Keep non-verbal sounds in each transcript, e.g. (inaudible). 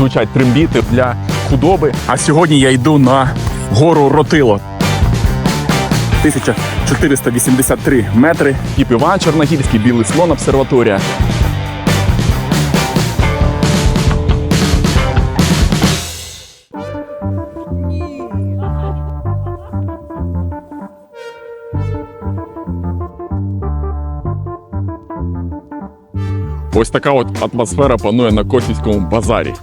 звучать трембіти для худоби. А сьогодні я йду на гору Ротило. 1483 метри. Кіп Іван Чорногірський, Білий слон, обсерваторія. Ось така от атмосфера панує на Косівському базарі.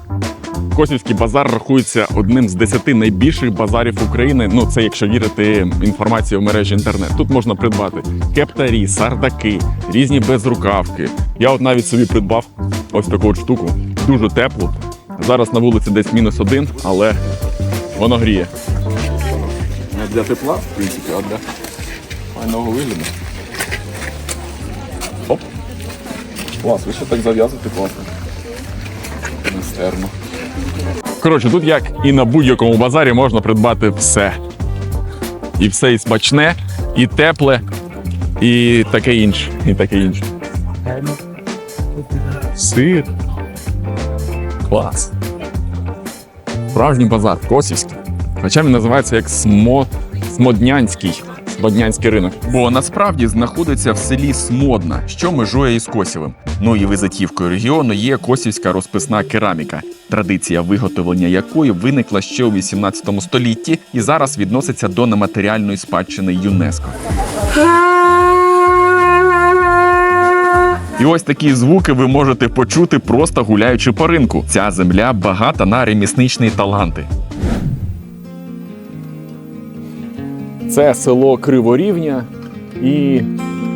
Косівський базар рахується одним з десяти найбільших базарів України. Ну, це якщо вірити інформації в мережі інтернет. Тут можна придбати кептарі, сардаки, різні безрукавки. Я от навіть собі придбав ось таку от штуку. Дуже теплу. Зараз на вулиці десь мінус один, але воно гріє. Не для тепла, в принципі, а для файного вигляду. Клас, ви ще так зав'язуєте класно. Майстерно. Коротше, тут як і на будь-якому базарі можна придбати все. І все і смачне, і тепле, і таке інше. І таке інше. Сир. Клас. Справжній базар, Косівський. Хоча він називається як Смо... Смоднянський. Смоднянський ринок. Бо насправді знаходиться в селі Смодна, що межує із Косівим. Ну і визитівкою регіону є косівська розписна кераміка, традиція виготовлення якої виникла ще у 18 столітті і зараз відноситься до нематеріальної спадщини ЮНЕСКО. І ось такі звуки ви можете почути просто гуляючи по ринку. Ця земля багата на ремісничні таланти. Це село Криворівня і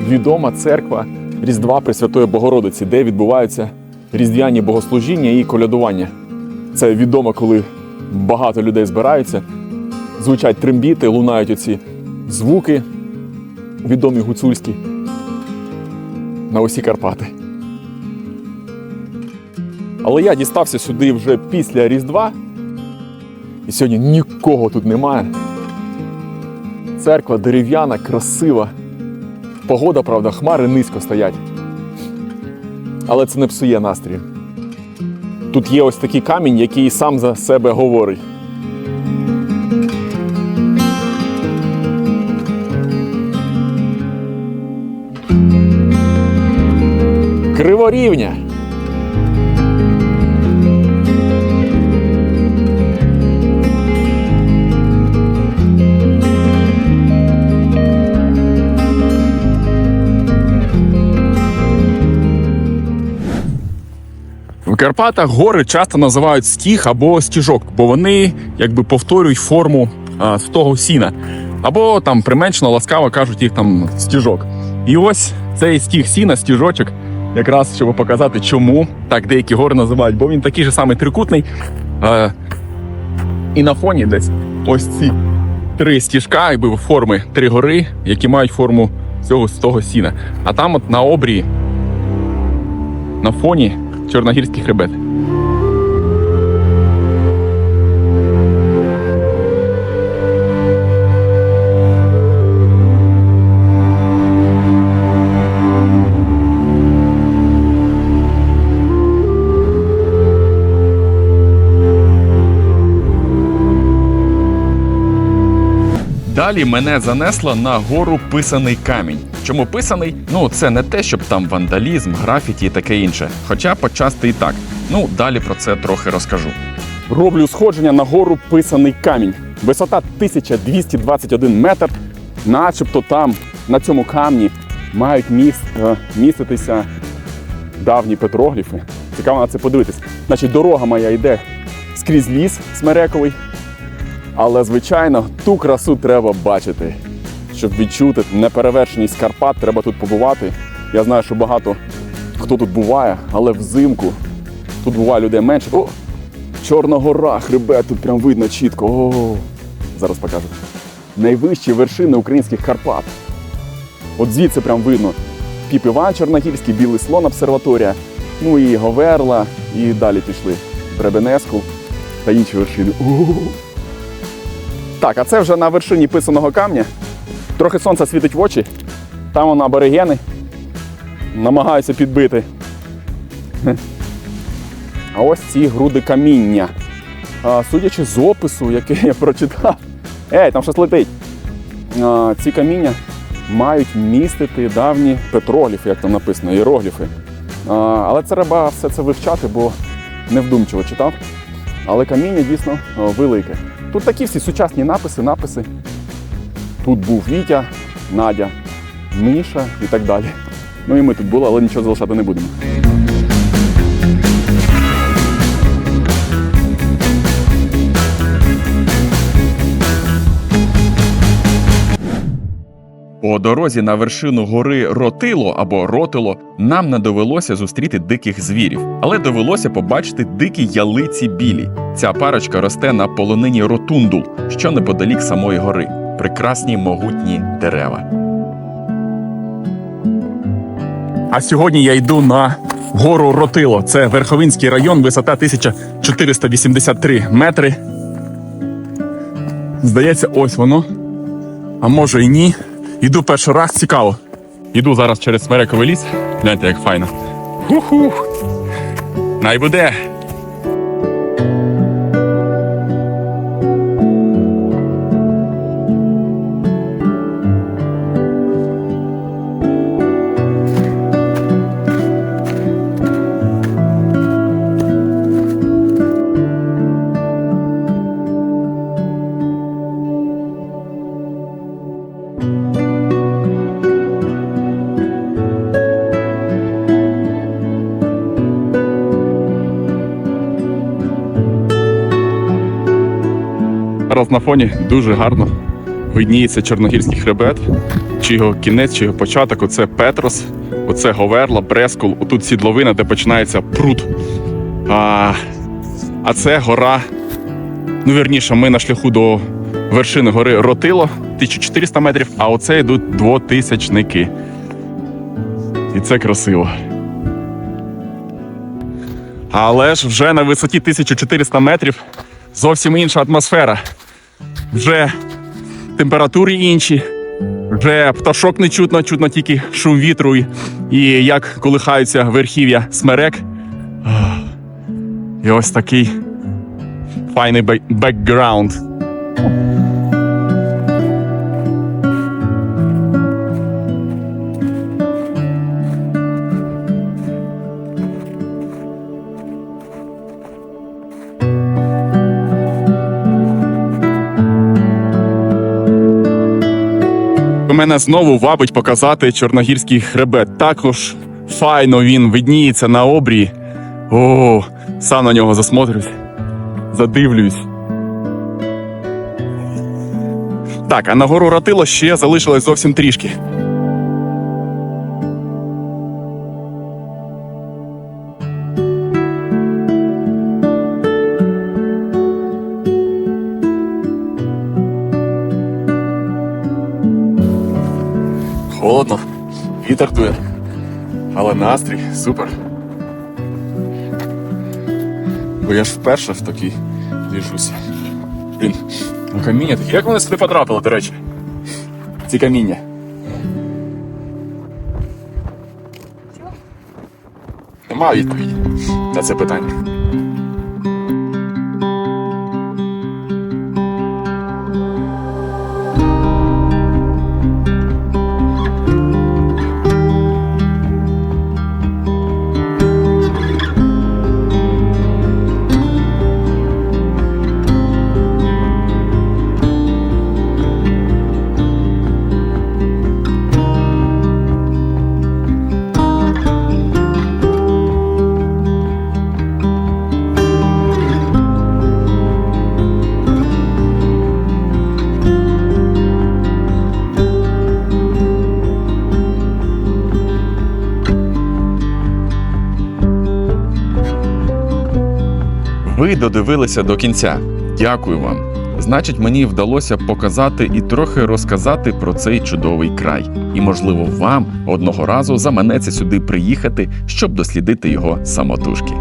відома церква Різдва Пресвятої Богородиці, де відбуваються різдвяні богослужіння і колядування. Це відомо, коли багато людей збираються, звучать трембіти, лунають оці звуки, відомі гуцульські на усі Карпати. Але я дістався сюди вже після Різдва, і сьогодні нікого тут немає. Церква дерев'яна, красива. Погода, правда, хмари низько стоять. Але це не псує настрій. Тут є ось такий камінь, який сам за себе говорить. Криворівня. Карпатах гори часто називають стіг або стіжок, бо вони якби повторюють форму а, з того сіна. Або там применшено ласкаво кажуть їх там стіжок. І ось цей стіг сіна, стіжочок, якраз щоб показати, чому так деякі гори називають, бо він такий же самий трикутний. А, і на фоні десь ось ці три стіжка, якби форми три гори, які мають форму цього з того сіна. А там, от на обрії, на фоні Чорногірський хребет. Далі мене занесло на гору писаний камінь. Чому писаний? Ну це не те, щоб там вандалізм, графіті і таке інше. Хоча почасти і так. Ну далі про це трохи розкажу. Роблю сходження на гору писаний камінь. Висота 1221 метр. Начебто там, на цьому камні, мають міст, е, міститися давні петрогліфи. Цікаво на це подивитись. Значить, дорога моя йде скрізь ліс смерековий. Але, звичайно, ту красу треба бачити. Щоб відчути неперевершеність Карпат, треба тут побувати. Я знаю, що багато хто тут буває, але взимку тут буває людей менше. О! Чорна гора, хребет, тут прям видно чітко. О, зараз покажу. Найвищі вершини українських Карпат. От звідси прям видно. Піп Іван Чорногірський, Білий слон обсерваторія, ну і Говерла, і далі пішли. Бребенеску та інші вершини. О! Так, а це вже на вершині писаного камня. Трохи сонце світить в очі. Там воно аборигени намагаються підбити. (laughs) А ось ці груди каміння. А, судячи з опису, який я прочитав. Ей, там щось летить. А, ці каміння мають містити давні петрогліфи, як там написано, іерогліфи. А, але це треба все це вивчати, бо невдумчиво читав. Але каміння дійсно велике. Тут такі всі сучасні написи, написи. Тут був Вітя, Надя, Міша і так далі. Ну і ми тут були, але нічого залишати не будемо. По дорозі на вершину гори Ротило або Ротило нам не довелося зустріти диких звірів, але довелося побачити дикі ялиці білі. Ця парочка росте на полонині Ротундул, що неподалік самої гори. Прекрасні могутні дерева. А сьогодні я йду на гору Ротило. Це Верховинський район, висота 1483 метри. Здається, ось воно. А може і ні. Іду перший раз, цікаво. Іду зараз через Смерековий ліс. Гляньте, як файно. Ху-ху. Най буде. Зараз на фоні дуже гарно видніється Чорногірський хребет, чи його кінець, чи його початок. Оце Петрос, оце Говерла, Брескул, отут сідловина, де починається пруд. А, а це гора. Ну, вірніше, ми на шляху до вершини гори Ротило, 1400 метрів, а оце йдуть двотисячники. І це красиво. Але ж вже на висоті 1400 метрів зовсім інша атмосфера. Вже температури інші, вже пташок не чутно, чутно тільки шум вітру і, як колихаються верхів'я смерек. І ось такий файний бек- бекграунд. Мене знову вабить показати чорногірський хребет. Також файно він видніється на обрії. О, сам на нього засмотрюсь, задивлюсь. Так, а на гору Ратило ще залишилось зовсім трішки. Холодно, вітер дує. Але настрій супер. Бо я ж вперше в такій двіжуся. Блін, ну каміння такі. Як вони сюди потрапили, до речі? Ці каміння. Нема відповіді на це питання. Ви додивилися до кінця. Дякую вам. Значить, мені вдалося показати і трохи розказати про цей чудовий край. І, можливо, вам одного разу заманеться сюди приїхати, щоб дослідити його самотужки.